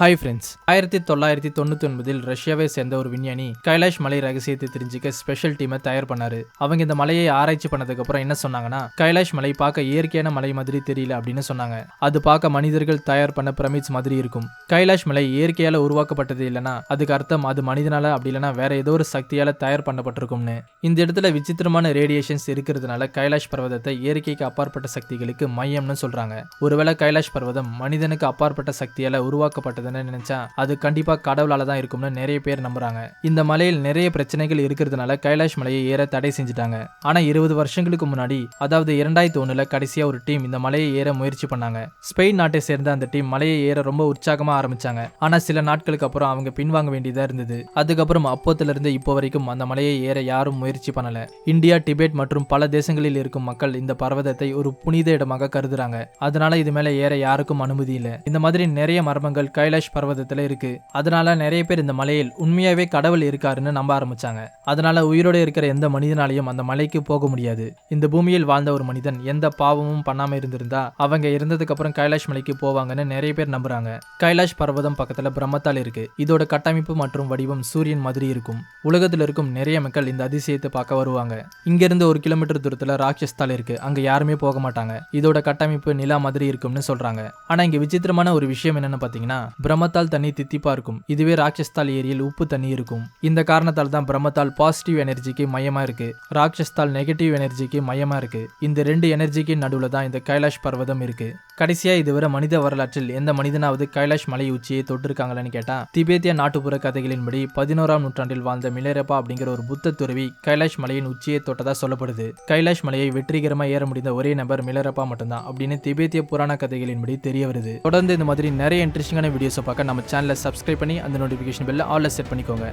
Hi friends ஆயிரத்தி தொள்ளாயிரத்தி தொண்ணூத்தி ஒன்பதில் ரஷ்யாவை சேர்ந்த ஒரு விஞ்ஞானி கைலாஷ் மலை ரகசியத்தை தெரிஞ்சுக்க ஸ்பெஷல் டீமை தயார் பண்ணாரு. அவங்க இந்த மலையை ஆராய்ச்சி பண்ணதுக்கு அப்புறம் என்ன சொன்னாங்கன்னா கைலாஷ் மலை பார்க்க இயற்கையான மலை மாதிரி தெரியல அப்படின்னு சொன்னாங்க. அது பார்க்க மனிதர்கள் தயார் பண்ண பிரமிட்ஸ் மாதிரி இருக்கும். கைலாஷ் மலை இயற்கையால உருவாக்கப்பட்டது இல்லைன்னா அதுக்கு அர்த்தம் அது மனிதனால அப்படி இல்லைன்னா வேற ஏதோ ஒரு சக்தியால தயார் பண்ணப்பட்டிருக்கும்னு. இந்த இடத்துல விசித்திரமான ரேடியேஷன்ஸ் இருக்கிறதுனால கைலாஷ் பர்வதத்தை இயற்கைக்கு அப்பாற்பட்ட சக்திகளுக்கு மையம்னு சொல்றாங்க. ஒருவேளை கைலாஷ் பர்வதம் மனிதனுக்கு அப்பாற்பட்ட சக்தியால உருவாக்கப்பட்டதுன்னு நினைச்சா அது கண்டிப்பா கடவுளால தான் இருக்கும்னு நிறைய பேர் நம்புறாங்க. இந்த மலையில் நிறைய பிரச்சனைகள் இருக்கிறதுனால கைலாஷ் மலையை ஏற தடை செஞ்சுட்டாங்க. ஆனா இருபது வருஷங்களுக்கு முன்னாடி அதாவது இரண்டாயிரத்தி ஒண்ணுல கடைசியா ஒரு டீம் இந்த மலையை ஏற முயற்சி பண்ணாங்க. ஸ்பெயின் நாட்டை சேர்ந்த அந்த டீம் மலையை ஏற ரொம்ப உற்சாகமா ஆரம்பிச்சாங்க. ஆனா சில நாட்களுக்கு அப்புறம் அவங்க பின்வாங்க வேண்டியதா இருந்தது. அதுக்கப்புறம் அப்போத்துல இருந்து இப்போ வரைக்கும் அந்த மலையை ஏற யாரும் முயற்சி பண்ணல. இந்தியா டிபேட் மற்றும் பல தேசங்களில் இருக்கும் மக்கள் இந்த பர்வதத்தை ஒரு புனித இடமாக கருதுறாங்க. அதனால இது மேல ஏற யாருக்கும் அனுமதி இல்லை. இந்த மாதிரி நிறைய மர்மங்கள் கைலாஷ் பர்வதத்துல இருக்கு. அதனால நிறைய பேர் இந்த மலையில் உண்மையாவே கடவுள் இருக்காருன்னு நம்ப ஆரம்பிச்சாங்க. அதனால உயிரோட இருக்கிற எந்த மனிதனாலையும் அந்த மலைக்கு போக முடியாது. இந்த பூமியில் வாழ்ந்த ஒரு மனிதன் எந்த பாவமும் பண்ணாம இருந்திருந்தா அவங்க இருந்ததுக்கு அப்புறம் கைலாஷ் மலைக்கு போவாங்கன்னு நிறைய பேர் நம்புறாங்க. கைலாஷ் பர்வதம் பக்கத்துல பிரம்மத்தால் இருக்கு. இதோட கட்டமைப்பு மற்றும் வடிவம் சூரியன் மாதிரி இருக்கும். உலகத்தில் இருக்கும் நிறைய மக்கள் இந்த அதிசயத்தை பார்க்க வருவாங்க. இங்கிருந்து ஒரு கிலோமீட்டர் தூரத்துல ராட்சஸ்தால் இருக்கு. அங்க யாருமே போக மாட்டாங்க. இதோட கட்டமைப்பு நிலா மாதிரி இருக்கும்னு சொல்றாங்க. ஆனா இங்க விசித்திரமான ஒரு விஷயம் என்னன்னு பாத்தீங்கன்னா பிரம்மத்தால் தண்ணி தித்திப்பா இருக்கும் இதுவே ராட்சஸ்தால் ஏரியில் உப்பு தண்ணி இருக்கும். இந்த காரணத்தால் தான் பிரம்மத்தால் பாசிட்டிவ் எனர்ஜிக்கு மையமா இருக்கு. ராட்சஸ்தால் நெகட்டிவ் எனர்ஜிக்கு மையமா இருக்கு. இந்த ரெண்டு எனர்ஜிக்கு நடுவுல தான் இந்த கைலாஷ் பர்வதம் இருக்கு. கடைசியா இதுவரை மனித வரலாற்றில் எந்த மனிதனாவது கைலாஷ் மலை உச்சியை தொட்டிருக்காங்களான்னு கேட்டா திபேத்திய நாட்டுப்புற கதைகளின்படி பதினோராம் நூற்றாண்டில் வாழ்ந்த மிலேரப்பா அப்படிங்கிற ஒரு புத்த துறவி கைலாஷ் மலையின் உச்சியை தொட்டதா சொல்லப்படுது. கைலாஷ் மலையை வெற்றிகரமா ஏற முடிந்த ஒரே நபர் மிலேரப்பா மட்டும்தான் அப்படின்னு திபேத்திய புராண கதைகளின்படி தெரிய வருது. தொடர்ந்து இந்த மாதிரி நிறைய இன்ட்ரெஸ்டிங்கான வீடியோஸை பார்க்க நம்ம சேனலை சப்ஸ்கிரைப் பண்ணி அந்த நோட்டிஃபிகேஷன் பெல்ல ஆல்ல செட் பண்ணிக்கோங்க.